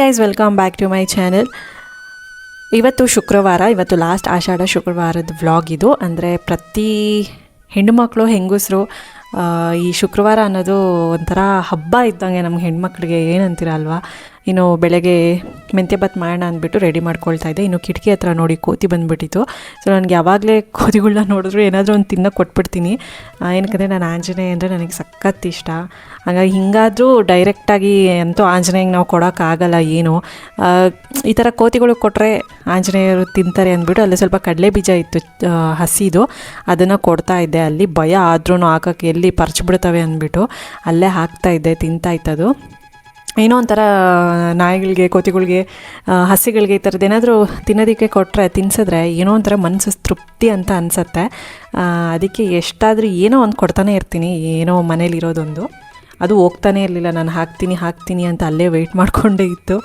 Guys welcome back to my channel ಇವತ್ತು ಶುಕ್ರವಾರ, ಇವತ್ತು ಲಾಸ್ಟ್ ಆಷಾಢ ಶುಕ್ರವಾರದ ವ್ಲಾಗ್ ಇದು. ಅಂದರೆ ಪ್ರತಿ ಹೆಣ್ಣುಮಕ್ಕಳು ಹೆಂಗಸರು ಈ ಶುಕ್ರವಾರ ಅನ್ನೋದು ಒಂಥರ ಹಬ್ಬ ಇದ್ದಂಗೆ ನಮ್ಗೆ ಹೆಣ್ಮಕ್ಳಿಗೆ ಏನಂತೀರ ಅಲ್ವಾ? ಇನ್ನು ಬೆಳಗ್ಗೆ ಮೆಂತ್ಯ ಭಾತ್ ಮಾಡೋಣ ಅಂದ್ಬಿಟ್ಟು ರೆಡಿ ಮಾಡ್ಕೊಳ್ತಾ ಇದ್ದೆ. ಇನ್ನು ಕಿಟಕಿ ಹತ್ರ ನೋಡಿ ಕೋತಿ ಬಂದುಬಿಟ್ಟಿತ್ತು. ಸೊ ನನಗೆ ಯಾವಾಗಲೇ ಕೋತಿಗಳನ್ನ ನೋಡಿದ್ರು ಏನಾದರೂ ಒಂದು ತಿನ್ನ ಕೊಟ್ಬಿಡ್ತೀನಿ. ಏನಕ್ಕಂದರೆ ನಾನು ಆಂಜನೇಯ ಅಂದರೆ ನನಗೆ ಸಖತ್ ಇಷ್ಟ. ಹಾಗಾಗಿ ಹಿಂಗಾದರೂ ಡೈರೆಕ್ಟಾಗಿ ಅಂತೂ ಆಂಜನೇಯಂಗೆ ನಾವು ಕೊಡೋಕ್ಕಾಗಲ್ಲ ಏನು. ಈ ಥರ ಕೋತಿಗಳು ಕೊಟ್ಟರೆ ಆಂಜನೇಯರು ತಿಂತಾರೆ ಅಂದ್ಬಿಟ್ಟು ಅಲ್ಲಿ ಸ್ವಲ್ಪ ಕಡಲೆ ಬೀಜ ಇತ್ತು ಹಸಿದು. ಅದನ್ನು ಕೊಡ್ತಾ ಇದ್ದೆ. ಅಲ್ಲಿ ಭಯ ಆದ್ರೂ ಹಾಕೋಕ್ಕೆ ಎಲ್ಲಿ ಪರ್ಚ್ಬಿಡ್ತವೆ ಅಂದ್ಬಿಟ್ಟು ಅಲ್ಲೇ ಹಾಕ್ತಾ ಇದ್ದೆ, ತಿಂತಾ ಇತ್ತದು ಏನೋ ಒಂಥರ ನಾಯಿಗಳಿಗೆ, ಕೋತಿಗಳಿಗೆ ಹಸಿಗಳಿಗೆ ಈ ಥರದ್ದು ಏನಾದರೂ ತಿನ್ನೋದಕ್ಕೆ ಕೊಟ್ಟರೆ ತಿನ್ಸಿದ್ರೆ ಏನೋ ಒಂಥರ ಮನಸ್ಸು ತೃಪ್ತಿ ಅಂತ ಅನಿಸುತ್ತೆ. ಅದಕ್ಕೆ ಎಷ್ಟಾದರೂ ಏನೋ ಒಂದು ಕೊಡ್ತಾನೆ ಇರ್ತೀನಿ, ಏನೋ ಮನೇಲಿರೋದೊಂದು. ಅದು ಹೋಗ್ತಾನೆ ಇರಲಿಲ್ಲ, ನಾನು ಹಾಕ್ತೀನಿ ಹಾಕ್ತೀನಿ ಅಂತ ಅಲ್ಲೇ ವೆಯ್ಟ್ ಮಾಡಿಕೊಂಡೇ ಇತ್ತು.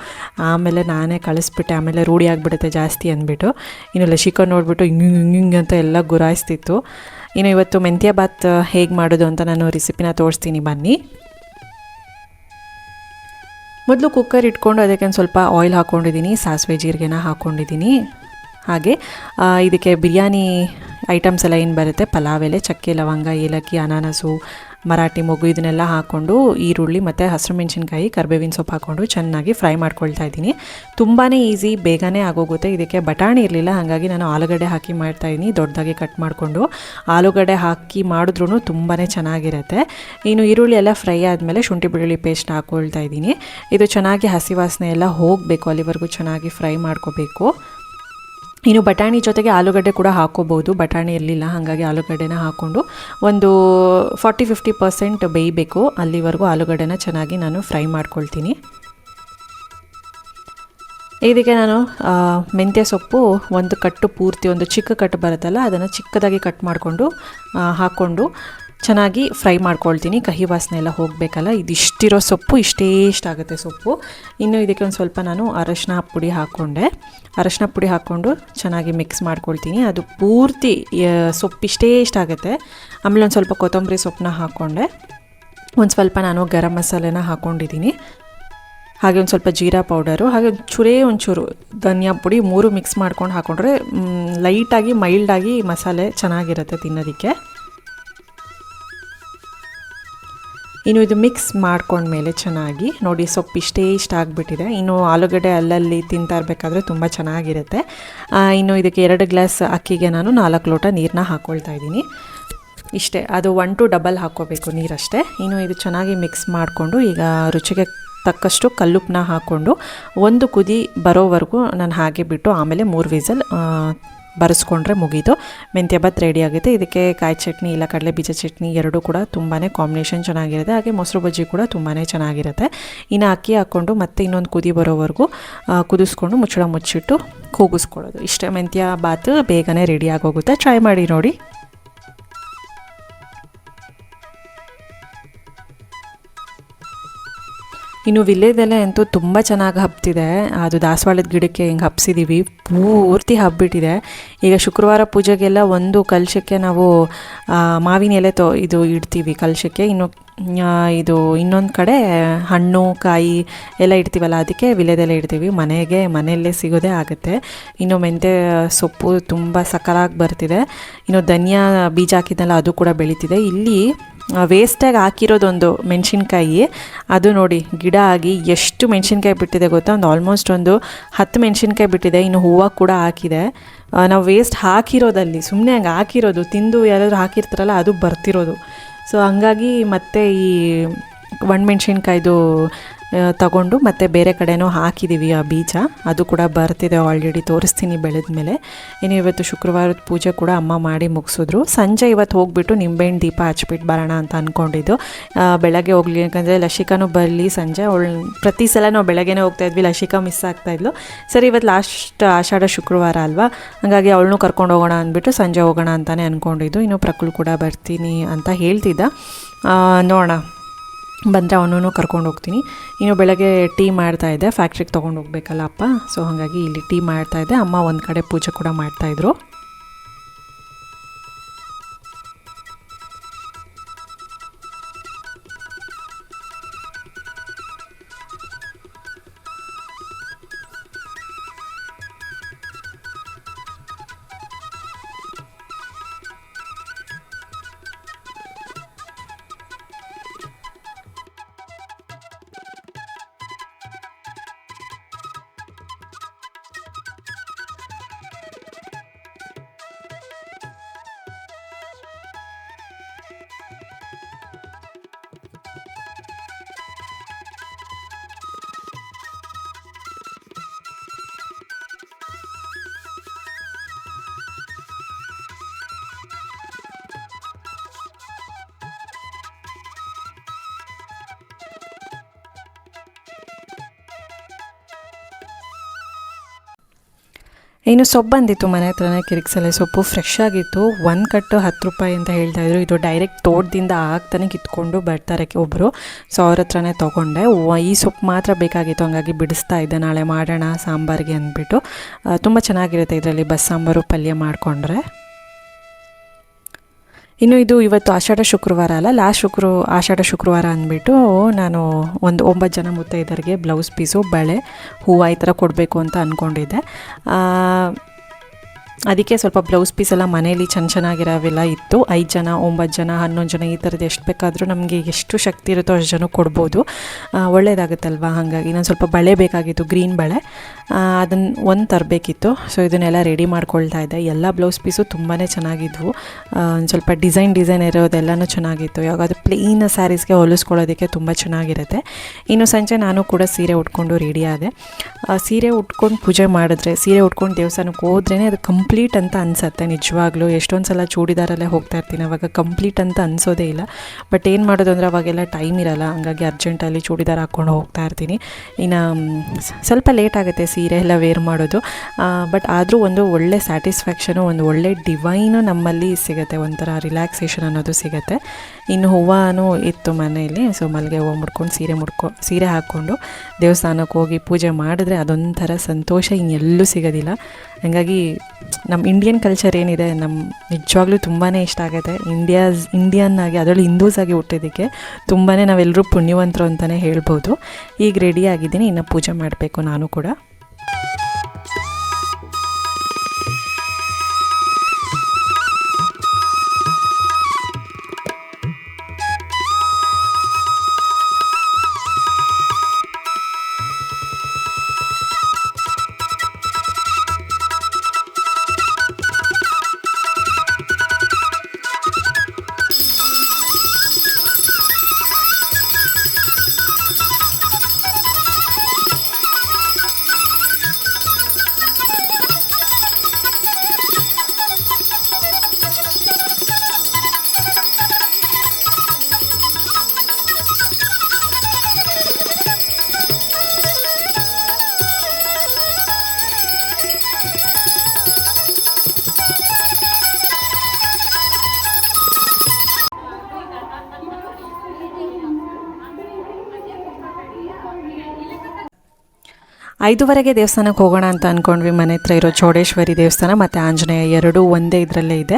ಆಮೇಲೆ ನಾನೇ ಕಳಿಸ್ಬಿಟ್ಟೆ, ಆಮೇಲೆ ರೂಢಿ ಆಗಿಬಿಡುತ್ತೆ ಜಾಸ್ತಿ ಅಂದ್ಬಿಟ್ಟು. ಇನ್ನು ಲಶಿಕ ನೋಡಿಬಿಟ್ಟು ಹಿಂಗೆ ಹಿಂಗೆ ಹಿಂಗೆ ಅಂತ ಎಲ್ಲ ಗುರಾಯಿಸ್ತಿತ್ತು. ಇನ್ನು ಇವತ್ತು ಮೆಂತ್ಯ ಬಾತ್ ಹೇಗೆ ಮಾಡೋದು ಅಂತ ನಾನು ರೆಸಿಪಿನ ತೋರಿಸ್ತೀನಿ, ಬನ್ನಿ. ಮೊದಲು ಕುಕ್ಕರ್ ಇಟ್ಕೊಂಡು ಅದಕ್ಕೆ ಒಂದು ಸ್ವಲ್ಪ ಆಯಿಲ್ ಹಾಕ್ಕೊಂಡಿದ್ದೀನಿ ಸಾಸಿವೆ ಜೀರಿಗೆನ ಹಾಕ್ಕೊಂಡಿದ್ದೀನಿ ಹಾಗೆ ಇದಕ್ಕೆ ಬಿರಿಯಾನಿ ಐಟಮ್ಸ್ ಎಲ್ಲ ಏನು ಬರುತ್ತೆ? ಪಲಾವ್ ಎಲೆ, ಚಕ್ಕೆ, ಲವಂಗ, ಏಲಕ್ಕಿ, ಅನಾನಸು ಮರಾಠಿ ಮೊಗ್ಗು ಇದನ್ನೆಲ್ಲ ಹಾಕ್ಕೊಂಡು ಈರುಳ್ಳಿ ಮತ್ತು ಹಸಿರು ಮೆಣಸಿನ್ಕಾಯಿ, ಕರ್ಬೇವಿನ ಸೊಪ್ಪು ಹಾಕ್ಕೊಂಡು ಚೆನ್ನಾಗಿ ಫ್ರೈ ಮಾಡ್ಕೊಳ್ತಾ ಇದ್ದೀನಿ. ತುಂಬಾ ಈಸಿ, ಬೇಗನೆ ಆಗೋಗುತ್ತೆ. ಇದಕ್ಕೆ ಬಟಾಣಿ ಇರಲಿಲ್ಲ, ಹಾಗಾಗಿ ನಾನು ಆಲೂಗಡ್ಡೆ ಹಾಕಿ ಮಾಡ್ತಾಯಿದ್ದೀನಿ ದೊಡ್ಡದಾಗಿ ಕಟ್ ಮಾಡಿಕೊಂಡು ಆಲೂಗಡ್ಡೆ ಹಾಕಿ ಮಾಡಿದ್ರೂ ತುಂಬಾ ಚೆನ್ನಾಗಿರುತ್ತೆ. ಇನ್ನು ಈರುಳ್ಳಿ ಎಲ್ಲ ಫ್ರೈ ಆದಮೇಲೆ ಶುಂಠಿ ಬೆಳ್ಳುಳ್ಳಿ ಪೇಸ್ಟ್ ಹಾಕ್ಕೊಳ್ತಾ ಇದ್ದೀನಿ. ಇದು ಚೆನ್ನಾಗಿ ಹಸಿ ವಾಸನೆ ಎಲ್ಲ ಹೋಗಬೇಕು, ಅಲ್ಲಿವರೆಗೂ ಚೆನ್ನಾಗಿ ಫ್ರೈ ಮಾಡ್ಕೋಬೇಕು. ಇನ್ನು ಬಟಾಣಿ ಜೊತೆಗೆ ಆಲೂಗಡ್ಡೆ ಕೂಡ ಹಾಕೋಬೋದು. ಬಟಾಣಿ ಇರಲಿಲ್ಲ, ಹಾಗಾಗಿ ಆಲೂಗಡ್ಡೆನ ಹಾಕ್ಕೊಂಡು ಒಂದು ಫಾರ್ಟಿ ಫಿಫ್ಟಿ ಪರ್ಸೆಂಟ್ ಬೇಯಬೇಕು. ಅಲ್ಲಿವರೆಗೂ ಆಲೂಗಡ್ಡೆನ ಚೆನ್ನಾಗಿ ನಾನು ಫ್ರೈ ಮಾಡ್ಕೊಳ್ತೀನಿ. ಇದಕ್ಕೆ ನಾನು ಮೆಂತ್ಯ ಸೊಪ್ಪು, ಒಂದು ಕಟ್ಟು ಪೂರ್ತಿ, ಒಂದು ಚಿಕ್ಕ ಕಟ್ಟು ಬರುತ್ತಲ್ಲ, ಅದನ್ನು ಚಿಕ್ಕದಾಗಿ ಕಟ್ ಮಾಡಿಕೊಂಡು ಹಾಕ್ಕೊಂಡು ಚೆನ್ನಾಗಿ ಫ್ರೈ ಮಾಡ್ಕೊಳ್ತೀನಿ. ಕಹಿ ವಾಸನೆ ಎಲ್ಲ ಹೋಗಬೇಕಲ್ಲ, ಇದಿಷ್ಟಿರೋ ಸೊಪ್ಪು, ಇಷ್ಟೇ ಆಗುತ್ತೆ ಸೊಪ್ಪು. ಇನ್ನು ಇದಕ್ಕೆ ಒಂದು ಸ್ವಲ್ಪ ನಾನು ಅರಶಿನ ಪುಡಿ ಹಾಕ್ಕೊಂಡೆ. ಅರಶಿನ ಪುಡಿ ಹಾಕ್ಕೊಂಡು ಚೆನ್ನಾಗಿ ಮಿಕ್ಸ್ ಮಾಡ್ಕೊಳ್ತೀನಿ. ಅದು ಪೂರ್ತಿ ಸೊಪ್ಪು ಇಷ್ಟೇ ಆಗುತ್ತೆ ಆಮೇಲೆ ಒಂದು ಸ್ವಲ್ಪ ಕೊತ್ತಂಬರಿ ಸೊಪ್ಪನ್ನ ಹಾಕ್ಕೊಂಡೆ. ಒಂದು ಸ್ವಲ್ಪ ನಾನು ಗರಂ ಮಸಾಲೆನ ಹಾಕ್ಕೊಂಡಿದ್ದೀನಿ ಹಾಗೆ ಒಂದು ಸ್ವಲ್ಪ ಜೀರಾ ಪೌಡರು, ಹಾಗೆ ಒಂದು ಚೂರೇ ಒಂಚೂರು ಧನಿಯಾ ಪುಡಿ ಮೂರು ಮಿಕ್ಸ್ ಮಾಡ್ಕೊಂಡು ಹಾಕ್ಕೊಂಡ್ರೆ ಲೈಟಾಗಿ ಮೈಲ್ಡಾಗಿ ಮಸಾಲೆ ಚೆನ್ನಾಗಿರುತ್ತೆ ತಿನ್ನೋದಕ್ಕೆ. ಇನ್ನು ಇದು ಮಿಕ್ಸ್ ಮಾಡ್ಕೊಂಡ್ಮೇಲೆ ಚೆನ್ನಾಗಿ ನೋಡಿ ಸೊಪ್ಪು ಇಷ್ಟೇ ಇಷ್ಟ ಆಗಿಬಿಟ್ಟಿದೆ. ಇನ್ನು ಆಲೂಗಡ್ಡೆ ಅಲ್ಲಲ್ಲಿ ತಿಂತಾ ಇರಬೇಕಾದ್ರೆ ತುಂಬ ಚೆನ್ನಾಗಿರುತ್ತೆ. ಇನ್ನು ಇದಕ್ಕೆ ಎರಡು ಗ್ಲಾಸ್ ಅಕ್ಕಿಗೆ ನಾನು ನಾಲ್ಕು ಲೋಟ ನೀರನ್ನ ಹಾಕ್ಕೊಳ್ತಾ ಇದ್ದೀನಿ. ಇಷ್ಟೇ, ಅದು ಒನ್ ಟು ಡಬಲ್ ಹಾಕ್ಕೋಬೇಕು ನೀರಷ್ಟೇ. ಇನ್ನು ಇದು ಚೆನ್ನಾಗಿ ಮಿಕ್ಸ್ ಮಾಡಿಕೊಂಡು ಈಗ ರುಚಿಗೆ ತಕ್ಕಷ್ಟು ಕಲ್ಲುಪ್ಪನ್ನ ಹಾಕ್ಕೊಂಡು ಒಂದು ಕುದಿ ಬರೋವರೆಗೂ ನಾನು ಹಾಗೆ ಬಿಟ್ಟು ಆಮೇಲೆ ಮೂರು ವಿಸಲ್ ಬರೆಸ್ಕೊಂಡ್ರೆ ಮುಗೀತು. ಮೆಂತ್ಯ ಭಾತ್ ರೆಡಿ ಆಗುತ್ತೆ. ಇದಕ್ಕೆ ಕಾಯಿ ಚಟ್ನಿ ಇಲ್ಲ ಕಡಲೆ ಬೀಜ ಚಟ್ನಿ ಎರಡೂ ಕೂಡ ತುಂಬಾ ಕಾಂಬಿನೇಷನ್ ಚೆನ್ನಾಗಿರುತ್ತೆ. ಹಾಗೆ ಮೊಸರು ಬಜ್ಜಿ ಕೂಡ ತುಂಬಾ ಚೆನ್ನಾಗಿರುತ್ತೆ. ಇನ್ನು ಅಕ್ಕಿ ಹಾಕ್ಕೊಂಡು ಮತ್ತೆ ಇನ್ನೊಂದು ಕುದಿ ಬರೋವರೆಗೂ ಕುದಿಸ್ಕೊಂಡು ಮುಚ್ಚಳ ಮುಚ್ಚಿಟ್ಟು ಕೂಗಿಸ್ಕೊಳ್ಳೋದು. ಇಷ್ಟೇ ಮೆಂತ್ಯ ಬಾತು ಬೇಗನೆ ರೆಡಿ ಆಗೋಗುತ್ತೆ. ಟ್ರೈ ಮಾಡಿ ನೋಡಿ. ಇನ್ನು ವಿಲೇದೆಲೆ ಅಂತೂ ತುಂಬ ಚೆನ್ನಾಗಿ ಹಬ್ತಿದೆ. ಅದು ದಾಸವಾಳದ ಗಿಡಕ್ಕೆ ಹಿಂಗೆ ಹಬ್ಸಿದ್ದೀವಿ ಪೂರ್ತಿ ಹಬ್ಬಿಟ್ಟಿದೆ. ಈಗ ಶುಕ್ರವಾರ ಪೂಜೆಗೆಲ್ಲ ಒಂದು ಕಲಶಕ್ಕೆ ನಾವು ಮಾವಿನ ಎಲೆ ತೊ, ಇದು ಇಡ್ತೀವಿ ಕಲಶಕ್ಕೆ. ಇನ್ನು ಇದು ಇನ್ನೊಂದು ಕಡೆ ಹಣ್ಣು, ಕಾಯಿ ಎಲ್ಲ ಇಡ್ತೀವಲ್ಲ, ಅದಕ್ಕೆ ವಿಲೇದೆಲೆ ಇಡ್ತೀವಿ. ಮನೆಗೆ, ಮನೆಯಲ್ಲೇ ಸಿಗೋದೇ ಆಗುತ್ತೆ. ಇನ್ನು ಮೆಂತ್ಯ ಸೊಪ್ಪು ತುಂಬ ಸಕಲಾಗಿ ಬರ್ತಿದೆ. ಇನ್ನು ಧನಿಯಾ ಬೀಜ ಹಾಕಿದ್ನಲ್ಲ, ಅದು ಕೂಡ ಬೆಳೀತಿದೆ. ಇಲ್ಲಿ ವೇಸ್ಟಾಗಿ ಹಾಕಿರೋದೊಂದು ಮೆಣಸಿನ್ಕಾಯಿ. ಅದು ನೋಡಿ, ಗಿಡ ಆಗಿ ಎಷ್ಟು ಮೆಣಸಿನ್ಕಾಯಿ ಬಿಟ್ಟಿದೆ ಗೊತ್ತಾ? ಒಂದು ಆಲ್ಮೋಸ್ಟ್ ಒಂದು ಹತ್ತು ಮೆಣಸಿನ್ಕಾಯಿ ಬಿಟ್ಟಿದೆ. ಇನ್ನು ಹೂವು ಕೂಡ ಹಾಕಿದೆ. ನಾವು ವೇಸ್ಟ್ ಹಾಕಿರೋದಲ್ಲಿ ಸುಮ್ಮನೆ ಹಂಗೆ ಹಾಕಿರೋದು, ತಿಂದು ಯಾರಾದರೂ ಹಾಕಿರ್ತಾರಲ್ಲ, ಅದು ಬರ್ತಿರೋದು. ಸೊ ಹಂಗಾಗಿ ಮತ್ತೆ ಈ ಒಣಮೆಣ್ಸಿನ್ಕಾಯ್ದು ತಗೊಂಡು ಮತ್ತು ಬೇರೆ ಕಡೆನೂ ಹಾಕಿದ್ದೀವಿ ಆ ಬೀಜ. ಅದು ಕೂಡ ಬರ್ತಿದೆ ಆಲ್ರೆಡಿ ತೋರಿಸ್ತೀನಿ ಬೆಳೆದ ಮೇಲೆ ಇನ್ನು ಇವತ್ತು ಶುಕ್ರವಾರದ ಪೂಜೆ ಕೂಡ ಅಮ್ಮ ಮಾಡಿ ಮುಗಿಸಿದ್ರು. ಸಂಜೆ ಇವತ್ತು ಹೋಗ್ಬಿಟ್ಟು ನಿಂಬೆಹಣ್ಣು ದೀಪ ಹಚ್ಬಿಟ್ಟು ಬರೋಣ ಅಂತ ಅಂದ್ಕೊಂಡಿದ್ದು ಬೆಳಗ್ಗೆ ಹೋಗ್ಲಿ, ಯಾಕಂದರೆ ಲಶಿಕಾನು ಬರಲಿ ಸಂಜೆ. ಅವಳು ಪ್ರತಿ ಸಲ ನಾವು ಬೆಳಗ್ಗೆನೇ ಹೋಗ್ತಾ ಇದ್ವಿ, ಲಶಿಕಾ ಮಿಸ್ ಆಗ್ತಾಯಿದ್ಲು ಸರಿ, ಇವತ್ತು ಲಾಸ್ಟ್ ಆಷಾಢ ಶುಕ್ರವಾರ ಅಲ್ವಾ? ಹಾಗಾಗಿ ಅವಳನ್ನು ಕರ್ಕೊಂಡು ಹೋಗೋಣ ಅಂದ್ಬಿಟ್ಟು ಸಂಜೆ ಹೋಗೋಣ ಅಂತಲೇ ಅಂದ್ಕೊಂಡಿದ್ದು ಇನ್ನು ಪ್ರಕುಲ್ ಕೂಡ ಬರ್ತೀನಿ ಅಂತ ಹೇಳ್ತಿದ್ದ. ನೋಡೋಣ. ಬಂದರೆ ಅವನೂ ಕರ್ಕೊಂಡು ಹೋಗ್ತೀನಿ. ಇನ್ನು ಬೆಳಗ್ಗೆ ಟೀ ಮಾಡ್ತಾ ಇದ್ದೆ. ಫ್ಯಾಕ್ಟ್ರಿಗೆ ತೊಗೊಂಡು ಹೋಗ್ಬೇಕಲ್ಲ ಅಪ್ಪ. ಸೊ ಹಾಗಾಗಿ ಇಲ್ಲಿ ಟೀ ಮಾಡ್ತಾ ಇದ್ದೆ. ಅಮ್ಮ ಒಂದು ಕಡೆ ಪೂಜೆ ಕೂಡ ಮಾಡ್ತಾಯಿದ್ರು ಇನ್ನು ಸೊಪ್ಪು ಬಂದಿತ್ತು ಮನೆ ಹತ್ರನೇ ಕಿರಿಕ್ಸಲೆ ಸೊಪ್ಪು ಫ್ರೆಶ್ ಆಗಿತ್ತು. ಒಂದು ಕಟ್ಟು ಹತ್ತು ರೂಪಾಯಿ ಅಂತ ಹೇಳ್ತಾ ಇದ್ರು. ಇದು ಡೈರೆಕ್ಟ್ ತೋಟದಿಂದ ಆಗ್ತಾನೆ ಕಿತ್ಕೊಂಡು ಬರ್ತಾರೆ ಒಬ್ಬರು ಸೊ ಅವ್ರ ಹತ್ರನೇ ತೊಗೊಂಡೆ. ಈ ಸೊಪ್ಪು ಮಾತ್ರ ಬೇಕಾಗಿತ್ತು. ಹಂಗಾಗಿ ಬಿಡಿಸ್ತಾ ಇದ್ದೆ. ನಾಳೆ ಮಾಡೋಣ ಸಾಂಬಾರಿಗೆ ಅಂದ್ಬಿಟ್ಟು. ತುಂಬ ಚೆನ್ನಾಗಿರುತ್ತೆ ಇದರಲ್ಲಿ ಬಸ್ ಸಾಂಬಾರು ಪಲ್ಯ ಮಾಡಿಕೊಂಡ್ರೆ. ಇನ್ನು ಇದು ಇವತ್ತು ಆಷಾಢ ಶುಕ್ರವಾರ ಅಲ್ಲ ಲಾಸ್ಟ್ ಶುಕ್ರ, ಆಷಾಢ ಶುಕ್ರವಾರ ಅಂದ್ಬಿಟ್ಟು ನಾನು ಒಂದು ಒಂಬತ್ತು ಜನ ಮುತ್ತೈದರಿಗೆ ಬ್ಲೌಸ್ ಪೀಸು ಬಳೆ, ಹೂವು ಈ ಥರ ಕೊಡಬೇಕು ಅಂತ ಅಂದ್ಕೊಂಡಿದ್ದೆ ಅದಕ್ಕೆ ಸ್ವಲ್ಪ ಬ್ಲೌಸ್ ಪೀಸ್ ಎಲ್ಲ ಮನೇಲಿ ಚೆನ್ನ ಚೆನ್ನಾಗಿರೋವೆಲ್ಲ ಇತ್ತು. ಐದು ಜನ, ಒಂಬತ್ತು ಜನ, ಹನ್ನೊಂದು ಜನ ಈ ಥರದ್ದು ಎಷ್ಟು ಬೇಕಾದರೂ ನಮಗೆ ಎಷ್ಟು ಶಕ್ತಿ ಇರುತ್ತೋ ಅಷ್ಟು ಜನ ಕೊಡ್ಬೋದು. ಒಳ್ಳೆಯದಾಗುತ್ತಲ್ವ ಹಾಗಾಗಿ ನಾನು ಸ್ವಲ್ಪ ಬಳೆ ಬೇಕಾಗಿತ್ತು ಗ್ರೀನ್ ಬಳೆ. ಅದನ್ನು ಒಂದು ತರಬೇಕಿತ್ತು. ಸೊ ಇದನ್ನೆಲ್ಲ ರೆಡಿ ಮಾಡ್ಕೊಳ್ತಾ ಇದ್ದೆ. ಎಲ್ಲ ಬ್ಲೌಸ್ ಪೀಸು ತುಂಬಾ ಚೆನ್ನಾಗಿದ್ವು. ಒಂದು ಸ್ವಲ್ಪ ಡಿಸೈನ್ ಡಿಸೈನ್ ಇರೋದೆಲ್ಲನೂ ಚೆನ್ನಾಗಿತ್ತು. ಯಾವಾಗಾದ್ರೂ ಪ್ಲೇನ್ ಸ್ಯಾರೀಸ್ಗೆ ಹೊಲಿಸ್ಕೊಳ್ಳೋದಕ್ಕೆ ತುಂಬ ಚೆನ್ನಾಗಿರುತ್ತೆ. ಇನ್ನು ಸಂಜೆ ನಾನು ಕೂಡ ಸೀರೆ ಉಟ್ಕೊಂಡು ರೆಡಿ ಆದೆ. ಸೀರೆ ಉಟ್ಕೊಂಡು ಪೂಜೆ ಮಾಡಿದ್ರೆ, ಸೀರೆ ಉಟ್ಕೊಂಡು ದೇವಸ್ಥಾನಕ್ಕೆ ಹೋದ್ರೇ ಅದು ಕಂಪ್ಲೀಟ್ ಅಂತ ಅನಿಸತ್ತೆ ನಿಜವಾಗ್ಲೂ. ಎಷ್ಟೊಂದು ಸಲ ಚೂಡಿದಾರಲ್ಲೇ ಹೋಗ್ತಾ ಇರ್ತೀನಿ. ಅವಾಗ ಕಂಪ್ಲೀಟ್ ಅಂತ ಅನಿಸೋದೇ ಇಲ್ಲ. ಬಟ್ ಏನು ಮಾಡೋದು ಅಂದರೆ ಅವಾಗೆಲ್ಲ ಟೈಮ್ ಇರಲ್ಲ. ಹಂಗಾಗಿ ಅರ್ಜೆಂಟಲ್ಲಿ ಚೂಡಿದಾರ ಹಾಕ್ಕೊಂಡು ಹೋಗ್ತಾ ಇರ್ತೀನಿ. ಇನ್ನು ಸ್ವಲ್ಪ ಲೇಟ್ ಆಗುತ್ತೆ ಸೀರೆ ಎಲ್ಲ ವೇರ್ ಮಾಡೋದು. ಬಟ್ ಆದರೂ ಒಂದು ಒಳ್ಳೆ ಸ್ಯಾಟಿಸ್ಫ್ಯಾಕ್ಷನು ಒಂದು ಒಳ್ಳೆ ಡಿವೈನು ನಮ್ಮಲ್ಲಿ ಸಿಗುತ್ತೆ, ಒಂಥರ ರಿಲ್ಯಾಕ್ಸೇಷನ್ ಅನ್ನೋದು ಸಿಗುತ್ತೆ. ಇನ್ನು ಹೂವನೂ ಇತ್ತು ಮನೆಯಲ್ಲಿ ಸೊ ಮಲ್ಲಿಗೆ ಹೂವು ಮುಡ್ಕೊಂಡು, ಸೀರೆ ಮುಡ್ಕೊ, ಸೀರೆ ಹಾಕ್ಕೊಂಡು ದೇವಸ್ಥಾನಕ್ಕೆ ಹೋಗಿ ಪೂಜೆ ಮಾಡಿದ್ರೆ ಅದೊಂಥರ ಸಂತೋಷ ಇನ್ನೆಲ್ಲೂ ಸಿಗೋದಿಲ್ಲ. ಹಾಗಾಗಿ ನಮ್ಮ ಇಂಡಿಯನ್ ಕಲ್ಚರ್ ಏನಿದೆ ನಮ್ಮ ನಿಜವಾಗ್ಲೂ ತುಂಬಾ ಇಷ್ಟ ಆಗುತ್ತೆ. ಇಂಡಿಯಾಸ್ ಇಂಡಿಯನ್ ಆಗಿ, ಅದರಲ್ಲಿ ಹಿಂದೂಸ್ ಆಗಿ ಹುಟ್ಟಿದ್ದಕ್ಕೆ ತುಂಬಾ ನಾವೆಲ್ಲರೂ ಪುಣ್ಯವಂತರು ಅಂತಲೇ ಹೇಳ್ಬೋದು. ಈಗ ರೆಡಿ ಆಗಿದ್ದೀನಿ, ಇನ್ನು ಪೂಜೆ ಮಾಡಬೇಕು ನಾನು ಕೂಡ. Thank you. ಐದುವರೆಗೆ ದೇವಸ್ಥಾನಕ್ಕೆ ಹೋಗೋಣ ಅಂತ ಅಂದ್ಕೊಂಡ್ವಿ ಮನೆ ಹತ್ರ ಇರೋ ಚೌಡೇಶ್ವರಿ ದೇವಸ್ಥಾನ ಮತ್ತು ಆಂಜನೇಯ ಎರಡೂ ಒಂದೇ ಇದರಲ್ಲೇ ಇದೆ.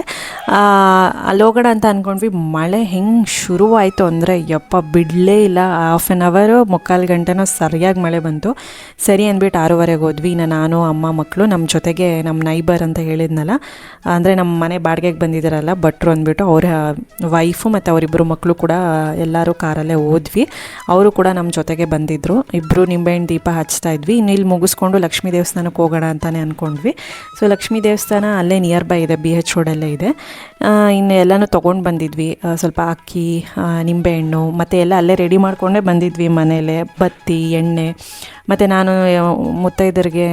ಅಲ್ಲಿ ಹೋಗೋಣ ಅಂತ ಅಂದ್ಕೊಂಡ್ವಿ ಮಳೆ ಹೆಂಗೆ ಶುರುವಾಯಿತು ಅಂದರೆ, ಯಪ್ಪ, ಬಿಡಲೇ ಇಲ್ಲ. ಹಾಫ್ ಆ್ಯನ್ ಅವರು ಮುಕ್ಕಾಲು ಗಂಟೆನೋ ಸರಿಯಾಗಿ ಮಳೆ ಬಂತು. ಸರಿ ಅಂದ್ಬಿಟ್ಟು ಆರೂವರೆಗೆ ಹೋದ್ವಿ. ನಾನು, ಅಮ್ಮ ಮಕ್ಕಳು ನಮ್ಮ ಜೊತೆಗೆ ನಮ್ಮ ನೈಬರ್ ಅಂತ ಹೇಳಿದ್ನಲ್ಲ, ಅಂದರೆ ನಮ್ಮ ಮನೆ ಬಾಡಿಗೆಗೆ ಬಂದಿದ್ದಾರಲ್ಲ ಭಟ್ರು ಅಂದ್ಬಿಟ್ಟು ಅವರ ವೈಫು ಮತ್ತು ಅವರಿಬ್ಬರು ಮಕ್ಕಳು ಕೂಡ ಎಲ್ಲರೂ ಕಾರಲ್ಲೇ ಹೋದ್ವಿ. ಅವರು ಕೂಡ ನಮ್ಮ ಜೊತೆಗೆ ಬಂದಿದ್ದರು ಇಬ್ಬರು ನಿಂಬೆಹಣ್ಣು ದೀಪ ಹಚ್ತಾ ಇದ್ವಿ. ಇಲ್ಲಿ ಮುಗಿಸ್ಕೊಂಡು ಲಕ್ಷ್ಮೀ ದೇವಸ್ಥಾನಕ್ಕೆ ಹೋಗೋಣ ಅಂತಲೇ ಅಂದ್ಕೊಂಡ್ವಿ ಸೊ ಲಕ್ಷ್ಮೀ ದೇವಸ್ಥಾನ ಅಲ್ಲೇ ನಿಯರ್ ಬೈ ಇದೆ ಬಿ ಎಚ್ ರೋಡಲ್ಲೇ ಇದೆ. ಇನ್ನು ಎಲ್ಲನೂ ತೊಗೊಂಡು ಬಂದಿದ್ವಿ. ಸ್ವಲ್ಪ ಅಕ್ಕಿ ನಿಂಬೆಹಣ್ಣು, ಮತ್ತು ಎಲ್ಲ ಅಲ್ಲೇ ರೆಡಿ ಮಾಡಿಕೊಂಡೇ ಬಂದಿದ್ವಿ ಮನೇಲೆ. ಬತ್ತಿ, ಎಣ್ಣೆ ಮತ್ತು ನಾನು ಮುತ್ತೈದರಿಗೆ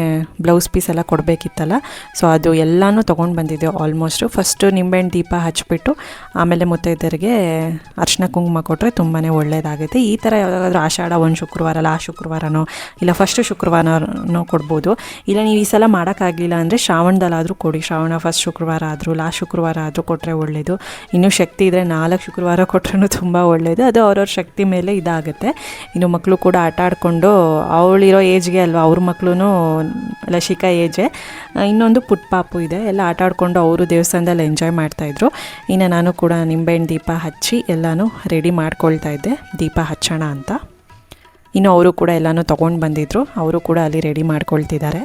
ಬ್ಲೌಸ್ ಪೀಸ್ ಎಲ್ಲ ಕೊಡಬೇಕಿತ್ತಲ್ಲ. ಸೊ ಅದು ಎಲ್ಲನೂ ತೊಗೊಂಡು ಬಂದಿದ್ದೆ ಆಲ್ಮೋಸ್ಟು ಫಸ್ಟು ನಿಂಬೆಹಣ್ಣು ದೀಪ ಹಚ್ಚಿಬಿಟ್ಟು ಆಮೇಲೆ ಮುತ್ತೈದರಿಗೆ ಅರ್ಶಿನ ಕುಂಕುಮ ಕೊಟ್ಟರೆ ತುಂಬಾ ಒಳ್ಳೆಯದಾಗುತ್ತೆ ಈ ಥರ ಯಾವುದಾದ್ರೂ ಆಷಾಢ, ಒಂದು ಶುಕ್ರವಾರ ಲಾಸ್ಟ್ ಶುಕ್ರವಾರನೋ, ಇಲ್ಲ ಫಸ್ಟ್ ಶುಕ್ರವಾರನೋ ಕೊಡ್ಬೋದು. ಇಲ್ಲ ನೀವು ಈ ಸಲ ಮಾಡೋಕ್ಕಾಗಲಿಲ್ಲ ಅಂದರೆ ಶ್ರಾವಣದಲ್ಲಾದರೂ ಕೊಡಿ. ಶ್ರಾವಣ ಫಸ್ಟ್ ಶುಕ್ರವಾರ ಆದರೂ ಲಾಸ್ಟ್ ಶುಕ್ರವಾರ ಆದರೂ ಕೊಟ್ಟರೆ ಒಳ್ಳೆಯದು ಇನ್ನೂ ಶಕ್ತಿ ಇದ್ದರೆ ನಾಲ್ಕು ಶುಕ್ರವಾರ ಕೊಟ್ಟರೂ ತುಂಬ ಒಳ್ಳೆಯದು ಅದು ಅವ್ರವ್ರ ಶಕ್ತಿ ಮೇಲೆ ಇದಾಗುತ್ತೆ. ಇನ್ನು ಮಕ್ಕಳು ಕೂಡ ಆಟ ಆಡಿಕೊಂಡು ಅವಳಿರೋ ಏಜ್ಗೆ ಅಲ್ವಾ, ಅವ್ರ ಮಕ್ಕಳು ಲಶಿಕಾ ಏಜೆ. ಇನ್ನೊಂದು ಪುಟ್ ಪಾಪು ಇದೆ, ಎಲ್ಲ ಆಟ ಆಡಿಕೊಂಡು ಅವರು ದೇವಸ್ಥಾನದಲ್ಲಿ ಎಂಜಾಯ್ ಮಾಡ್ತಾಯಿದ್ರು ಇನ್ನು ನಾನು ಕೂಡ ನಿಂಬೆಹಣ್ಣು ದೀಪ ಹಚ್ಚಿ ಎಲ್ಲನೂ ರೆಡಿ ಮಾಡ್ಕೊಳ್ತಾ ಇದ್ದೆ, ದೀಪ ಹಚ್ಚೋಣ ಅಂತ. ಇನ್ನು ಅವರು ಕೂಡ ಎಲ್ಲನೂ ತೊಗೊಂಡು ಬಂದಿದ್ರು, ಅವರು ಕೂಡ ಅಲ್ಲಿ ರೆಡಿ ಮಾಡ್ಕೊಳ್ತಿದ್ದಾರೆ.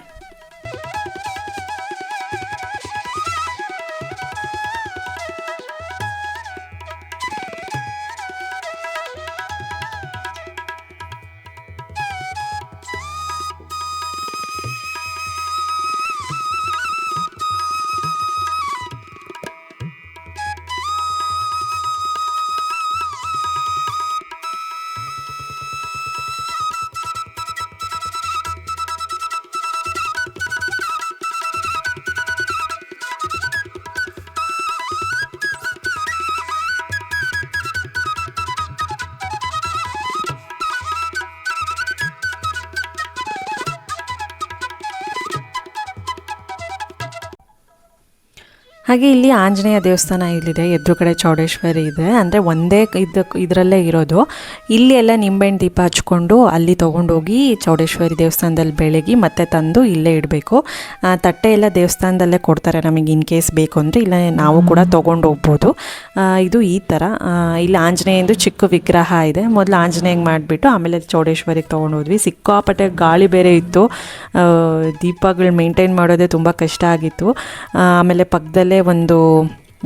ಹಾಗೆ ಇಲ್ಲಿ ಆಂಜನೇಯ ದೇವಸ್ಥಾನ ಇಲ್ಲಿದೆ ಎದುರು ಕಡೆ ಚೌಡೇಶ್ವರಿ ಇದೆ. ಅಂದರೆ ಒಂದೇ ಇದು ಇದರಲ್ಲೇ ಇರೋದು. ಇಲ್ಲಿ ಎಲ್ಲ ನಿಂಬೆಹಣ್ಣು ದೀಪ ಹಚ್ಕೊಂಡು ಅಲ್ಲಿ ತೊಗೊಂಡೋಗಿ ಚೌಡೇಶ್ವರಿ ದೇವಸ್ಥಾನದಲ್ಲಿ ಬೆಳಗಿ ಮತ್ತೆ ತಂದು ಇಲ್ಲೇ ಇಡಬೇಕು. ತಟ್ಟೆ ಎಲ್ಲ ದೇವಸ್ಥಾನದಲ್ಲೇ ಕೊಡ್ತಾರೆ ನಮಗೆ ಇನ್ ಕೇಸ್ ಬೇಕು ಅಂದರೆ ಇಲ್ಲ ನಾವು ಕೂಡ ತೊಗೊಂಡು ಹೋಗ್ಬೋದು ಇದು ಈ ಥರ ಇಲ್ಲಿ ಆಂಜನೇಯಂದು ಚಿಕ್ಕ ವಿಗ್ರಹ ಇದೆ. ಮೊದಲು ಆಂಜನೇಯಂಗೆ ಮಾಡಿಬಿಟ್ಟು ಆಮೇಲೆ ಚೌಡೇಶ್ವರಿಗೆ ತೊಗೊಂಡೋದ್ವಿ. ಸಿಕ್ಕಾಪಟ್ಟೆ ಗಾಳಿ ಬೇರೆ ಇತ್ತು. ದೀಪಗಳು ಮೇಂಟೈನ್ ಮಾಡೋದೇ ತುಂಬ ಕಷ್ಟ ಆಗಿತ್ತು. ಆಮೇಲೆ ಪಕ್ಕದಲ್ಲೇ ಒಂದು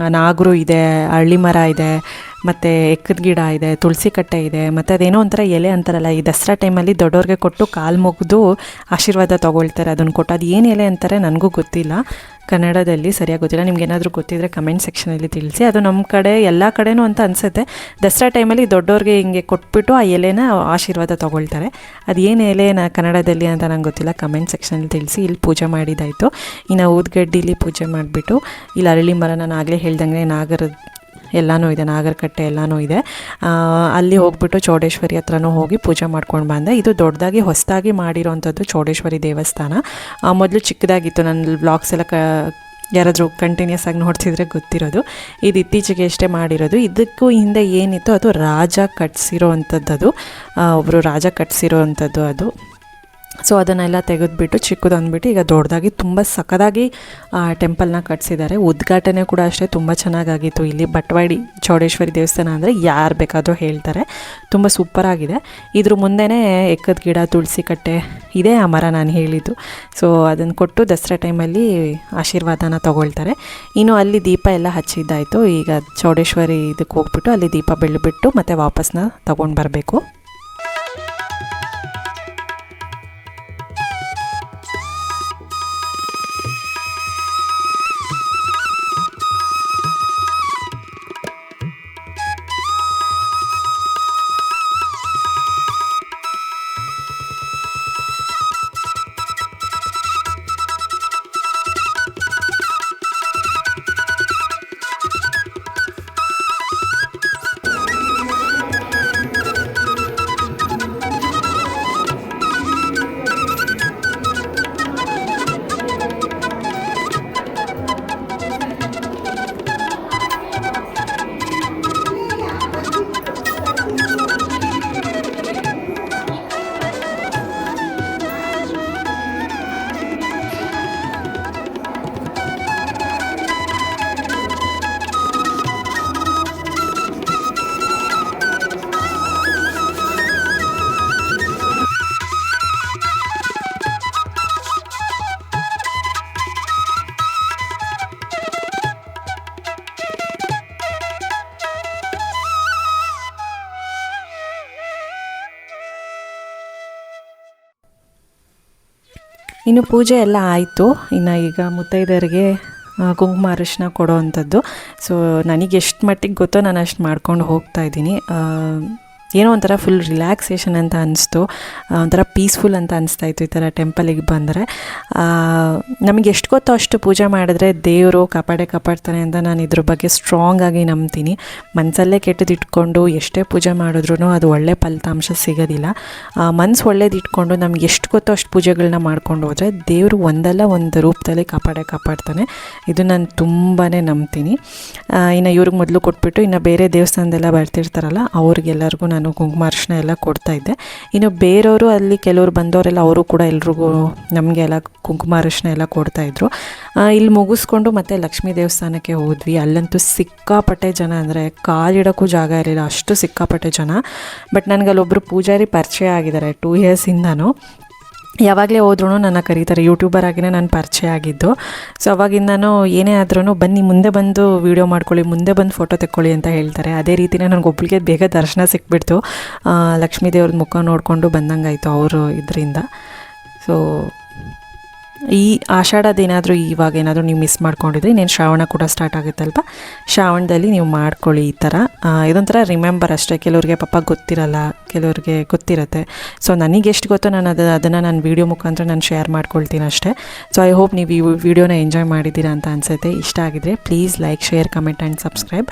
ನಾಗರು ಇದೆ ಹಳ್ಳಿ ಮರ ಇದೆ ಮತ್ತು ಎಕ್ಕದ ಗಿಡ ಇದೆ, ತುಳಸಿ ಕಟ್ಟೆ ಇದೆ, ಮತ್ತು ಅದೇನೋ ಒಂಥರ ಎಲೆ ಅಂತಾರಲ್ಲ, ಈ ದಸರಾ ಟೈಮಲ್ಲಿ ದೊಡ್ಡವ್ರಿಗೆ ಕೊಟ್ಟು ಕಾಲು ಮುಗಿದು ಆಶೀರ್ವಾದ ತೊಗೊಳ್ತಾರೆ ಅದನ್ನು ಕೊಟ್ಟು. ಅದು ಏನು ಎಲೆ ಅಂತಾರೆ ನನಗೂ ಗೊತ್ತಿಲ್ಲ. ಕನ್ನಡದಲ್ಲಿ ಸರಿಯಾಗಿ ಗೊತ್ತಿಲ್ಲ. ನಿಮ್ಗೆ ಏನಾದರೂ ಗೊತ್ತಿದ್ದರೆ ಕಮೆಂಟ್ ಸೆಕ್ಷನಲ್ಲಿ ತಿಳಿಸಿ. ಅದು ನಮ್ಮ ಕಡೆ, ಎಲ್ಲ ಕಡೆನೂ ಅಂತ ಅನಿಸುತ್ತೆ. ದಸರಾ ಟೈಮಲ್ಲಿ ದೊಡ್ಡವ್ರಿಗೆ ಹಿಂಗೆ ಕೊಟ್ಬಿಟ್ಟು ಆ ಎಲೆನ ಆಶೀರ್ವಾದ ತೊಗೊಳ್ತಾರೆ. ಅದು ಏನು ಎಲೆ ನಾ ಕನ್ನಡದಲ್ಲಿ ಅಂತ ನಂಗೆ ಗೊತ್ತಿಲ್ಲ. ಕಮೆಂಟ್ ಸೆಕ್ಷನಲ್ಲಿ ತಿಳಿಸಿ. ಇಲ್ಲಿ ಪೂಜೆ ಮಾಡಿದ್ದಾಯಿತು ಇನ್ನು ಊದ್ಗಡ್ಡಿಲಿ ಪೂಜೆ ಮಾಡಿಬಿಟ್ಟು, ಇಲ್ಲಿ ಅರಳಿ ಮರ ನಾನು ಆಗಲೇ ಹೇಳ್ದಂಗೆ ನಾಗರ ಎಲ್ಲನೂ ಇದೆ, ನಾಗರಕಟ್ಟೆ ಎಲ್ಲನೂ ಇದೆ. ಅಲ್ಲಿ ಹೋಗ್ಬಿಟ್ಟು ಚೌಡೇಶ್ವರಿ ಹತ್ರನೂ ಹೋಗಿ ಪೂಜೆ ಮಾಡ್ಕೊಂಡು ಬಂದೆ. ಇದು ದೊಡ್ಡದಾಗಿ ಹೊಸದಾಗಿ ಮಾಡಿರೋವಂಥದ್ದು ಚೌಡೇಶ್ವರಿ ದೇವಸ್ಥಾನ. ಮೊದಲು ಚಿಕ್ಕದಾಗಿತ್ತು ನನ್ನ ಬ್ಲಾಗ್ಸ್ ಎಲ್ಲ ಕ, ಯಾರಾದರೂ ಕಂಟಿನ್ಯೂಸ್ ಆಗಿ ನೋಡ್ತಿದ್ರೆ ಗೊತ್ತಿರೋದು. ಇದು ಇತ್ತೀಚೆಗೆ ಅಷ್ಟೇ ಮಾಡಿರೋದು. ಇದಕ್ಕೂ ಹಿಂದೆ ಏನಿತ್ತು ಅದು ರಾಜ ಕಟ್ಸಿರೋ ಅಂಥದ್ದು ಅದು ಒಬ್ಬರು ರಾಜ ಕಟ್ಸಿರೋ ಅಂಥದ್ದು ಅದು. ಸೊ, ಅದನ್ನೆಲ್ಲ ತೆಗೆದುಬಿಟ್ಟು ಚಿಕ್ಕದು ಅಂದ್ಬಿಟ್ಟು ಈಗ ದೊಡ್ಡದಾಗಿ ತುಂಬ ಸಖದಾಗಿ ಟೆಂಪಲ್ನ ಕಟ್ಸಿದ್ದಾರೆ. ಉದ್ಘಾಟನೆ ಕೂಡ ಅಷ್ಟೇ ತುಂಬ ಚೆನ್ನಾಗಾಗಿತ್ತು. ಇಲ್ಲಿ ಬಟ್ವಾಡಿ ಚೌಡೇಶ್ವರಿ ದೇವಸ್ಥಾನ ಅಂದರೆ ಯಾರು ಬೇಕಾದರೂ ಹೇಳ್ತಾರೆ. ತುಂಬ ಸೂಪರಾಗಿದೆ ಇದ್ರ ಮುಂದೆನೇ ಎಕ್ಕದ ಗಿಡ, ತುಳಸಿ ಕಟ್ಟೆ ಇದೆ ಆ ಮರ ನಾನು ಹೇಳಿದ್ದು. ಸೊ ಅದನ್ನು ಕೊಟ್ಟು ದಸರಾ ಟೈಮಲ್ಲಿ ಆಶೀರ್ವಾದನ ತಗೊಳ್ತಾರೆ. ಇನ್ನು ಅಲ್ಲಿ ದೀಪ ಎಲ್ಲ ಹಚ್ಚಿದ್ದಾಯಿತು. ಈಗ ಚೌಡೇಶ್ವರಿ ಇದಕ್ಕೆ ಹೋಗ್ಬಿಟ್ಟು ಅಲ್ಲಿ ದೀಪ ಬೆಳೆಬಿಟ್ಟು ಮತ್ತೆ ವಾಪಸ್ನ ತೊಗೊಂಡು ಬರಬೇಕು. ಇನ್ನು ಪೂಜೆ ಎಲ್ಲ ಆಯಿತು. ಇನ್ನು ಈಗ ಮುತ್ತೈದರಿಗೆ ಕುಂಕುಮ ಅರಿಶಿನ ಕೊಡೋ ಅಂಥದ್ದು ಸೊ ನನಗೆ ಎಷ್ಟು ಮಟ್ಟಿಗೆ ಗೊತ್ತೋ ನಾನು ಅಷ್ಟು ಮಾಡ್ಕೊಂಡು ಹೋಗ್ತಾ ಇದ್ದೀನಿ. ಏನೋ ಒಂಥರ ಫುಲ್ ರಿಲ್ಯಾಕ್ಸೇಷನ್ ಅಂತ ಅನಿಸ್ತು. ಒಂಥರ ಪೀಸ್ಫುಲ್ ಅಂತ ಅನಿಸ್ತಾ ಇತ್ತು ಈ ಥರ ಟೆಂಪಲಿಗೆ ಬಂದರೆ. ನಮಗೆ ಎಷ್ಟು ಗೊತ್ತೋ ಅಷ್ಟು ಪೂಜೆ ಮಾಡಿದ್ರೆ ದೇವರು ಕಾಪಾಡೆ ಕಾಪಾಡ್ತಾನೆ ಅಂತ ನಾನು ಇದ್ರ ಬಗ್ಗೆ ಸ್ಟ್ರಾಂಗ್ ಆಗಿ ನಂಬ್ತೀನಿ. ಮನಸ್ಸಲ್ಲೇ ಕೆಟ್ಟದಿಟ್ಕೊಂಡು ಎಷ್ಟೇ ಪೂಜೆ ಮಾಡಿದ್ರೂ ಅದು ಒಳ್ಳೆ ಫಲಿತಾಂಶ ಸಿಗೋದಿಲ್ಲ. ಮನಸ್ಸು ಒಳ್ಳೇದಿಟ್ಕೊಂಡು ನಮ್ಗೆ ಎಷ್ಟು ಗೊತ್ತೋ ಅಷ್ಟು ಪೂಜೆಗಳನ್ನ ಮಾಡ್ಕೊಂಡು ಹೋದರೆ ದೇವರು ಒಂದಲ್ಲ ಒಂದು ರೂಪದಲ್ಲಿ ಕಾಪಾಡೆ ಕಾಪಾಡ್ತಾನೆ. ಇದು ನಾನು ತುಂಬಾ ನಂಬ್ತೀನಿ. ಇನ್ನು ಇವ್ರಿಗೆ ಮೊದಲು ಕೊಟ್ಬಿಟ್ಟು ಇನ್ನು ಬೇರೆ ದೇವಸ್ಥಾನದೆಲ್ಲ ಬರ್ತಿರ್ತಾರಲ್ಲ, ಅವ್ರಿಗೆಲ್ಲರಿಗೂ ನಾನು ಕುಂಕುಮ ಅರಿಶಿನ ಎಲ್ಲ ಕೊಡ್ತಾ ಇದ್ದೆ. ಇನ್ನು ಬೇರೆಯವರು ಅಲ್ಲಿ ಕೆಲವರು ಬಂದವರೆಲ್ಲ ಅವರು ಕೂಡ ಎಲ್ರಿಗೂ ನಮಗೆ ಎಲ್ಲ ಕುಂಕುಮ ಅರಿಶಿನ ಎಲ್ಲ ಕೊಡ್ತಾಯಿದ್ರು ಇಲ್ಲಿ ಮುಗಿಸ್ಕೊಂಡು ಮತ್ತೆ ಲಕ್ಷ್ಮೀ ದೇವಸ್ಥಾನಕ್ಕೆ ಹೋದ್ವಿ. ಅಲ್ಲಂತೂ ಸಿಕ್ಕಾಪಟ್ಟೆ ಜನ ಅಂದರೆ ಕಾಲಿಡೋಕ್ಕೂ ಜಾಗ ಇರಲಿಲ್ಲ. ಅಷ್ಟು ಸಿಕ್ಕಾಪಟ್ಟೆ ಜನ. ಬಟ್ ನನಗೆ ಅಲ್ಲೊಬ್ಬರು ಪೂಜಾರಿ ಪರಿಚಯ ಆಗಿದ್ದಾರೆ. ಟೂ ಇಯರ್ಸಿಂದನೂ ಯಾವಾಗಲೇ ಹೋದ್ರೂ ನನ್ನ ಕರೀತಾರೆ ಯೂಟ್ಯೂಬರ್ ಆಗಿನೇ ನಾನು ಪರಿಚಯ ಆಗಿದ್ದು. ಸೊ ಅವಾಗಿಂದನೂ ಏನೇ ಆದ್ರೂ ಬನ್ನಿ, ಮುಂದೆ ಬಂದು ವೀಡಿಯೋ ಮಾಡ್ಕೊಳ್ಳಿ, ಮುಂದೆ ಬಂದು ಫೋಟೋ ತೆಕ್ಕೊಳ್ಳಿ ಅಂತ ಹೇಳ್ತಾರೆ. ಅದೇ ರೀತಿನೇ ನನಗೆ ಒಬ್ಬಳಿಗೆ ಬೇಗ ದರ್ಶನ ಸಿಕ್ಬಿಡ್ತು. ಲಕ್ಷ್ಮೀ ದೇವ್ರ ಮುಖ ನೋಡಿಕೊಂಡು ಬಂದಂಗಾಯಿತು ಅವರು ಇದರಿಂದ. ಸೊ ಈ ಆಷಾಢದೇನಾದರೂ ಇವಾಗ ಏನಾದರೂ ನೀವು ಮಿಸ್ ಮಾಡ್ಕೊಂಡಿದ್ರೆ ಇನ್ನೇನು ಶ್ರಾವಣ ಕೂಡ ಸ್ಟಾರ್ಟ್ ಆಗುತ್ತಲ್ವ? ಶ್ರಾವಣದಲ್ಲಿ ನೀವು ಮಾಡ್ಕೊಳ್ಳಿ ಈ ಥರ ಇದೊಂಥರ ರಿಮೆಂಬರ್ ಅಷ್ಟೇ. ಕೆಲವ್ರಿಗೆ ಪಾಪ ಗೊತ್ತಿರಲ್ಲ, ಕೆಲವ್ರಿಗೆ ಗೊತ್ತಿರುತ್ತೆ. ಸೊ ನನಗೆ ಎಷ್ಟು ಗೊತ್ತೋ ನಾನು ಅದು, ಅದನ್ನು ನಾನು ವೀಡಿಯೋ ಮುಖಾಂತರ ನಾನು ಶೇರ್ ಮಾಡ್ಕೊಳ್ತೀನಿ ಅಷ್ಟೇ. ಸೊ ಐ ಹೋಪ್ ನೀವು ಈ ವಿಡಿಯೋನ ಎಂಜಾಯ್ ಮಾಡಿದ್ದೀರಾ ಅಂತ ಅನಿಸುತ್ತೆ. ಇಷ್ಟ ಆಗಿದರೆ please like share comment and subscribe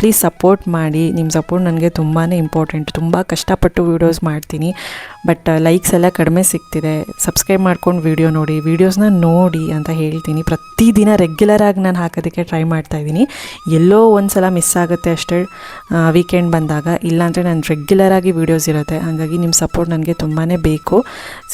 please support ಮಾಡಿ. ನಿಮ್ಮ ಸಪೋರ್ಟ್ ನನಗೆ ತುಂಬಾ ಇಂಪಾರ್ಟೆಂಟ್ ತುಂಬ ಕಷ್ಟಪಟ್ಟು ವೀಡಿಯೋಸ್ ಮಾಡ್ತೀನಿ. ಬಟ್ ಲೈಕ್ಸ್ ಎಲ್ಲ ಕಡಿಮೆ ಸಿಗ್ತಿದೆ. ಸಬ್ಸ್ಕ್ರೈಬ್ ಮಾಡ್ಕೊಂಡು ವೀಡಿಯೋ ನೋಡಿ. ವೀಡಿಯೋಸ್ನ ನೋಡಿ ಅಂತ ಹೇಳ್ತೀನಿ. ಪ್ರತಿದಿನ ರೆಗ್ಯುಲರಾಗಿ ನಾನು ಹಾಕೋದಕ್ಕೆ ಟ್ರೈ ಮಾಡ್ತಾ ಇದ್ದೀನಿ. ಎಲ್ಲೋ ಒಂದು ಸಲ ಮಿಸ್ ಆಗುತ್ತೆ ಅಷ್ಟೇ ವೀಕೆಂಡ್ ಬಂದಾಗ. ಇಲ್ಲಾಂದರೆ ನಾನು ರೆಗ್ಯುಲರಾಗಿ ವೀಡಿಯೋಸ್ ಇರುತ್ತೆ. ಹಾಗಾಗಿ ನಿಮ್ಮ ಸಪೋರ್ಟ್ ನನಗೆ ತುಂಬಾ ಬೇಕು.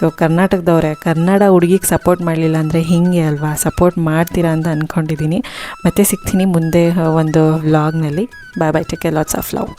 ಸೊ ಕರ್ನಾಟಕದವರೇ, ಕನ್ನಡ ಹುಡುಗಿಗೆ ಸಪೋರ್ಟ್ ಮಾಡಲಿಲ್ಲ ಅಂದರೆ ಹಿಂಗೆ ಅಲ್ವಾ? ಸಪೋರ್ಟ್ ಮಾಡ್ತೀರಾ ಅಂತ ಅಂದ್ಕೊಂಡಿದ್ದೀನಿ ಮತ್ತೆ ಸಿಗ್ತೀನಿ ಮುಂದೆ ಒಂದು ವ್ಲಾಗ್ನಲ್ಲಿ bye bye take lots of love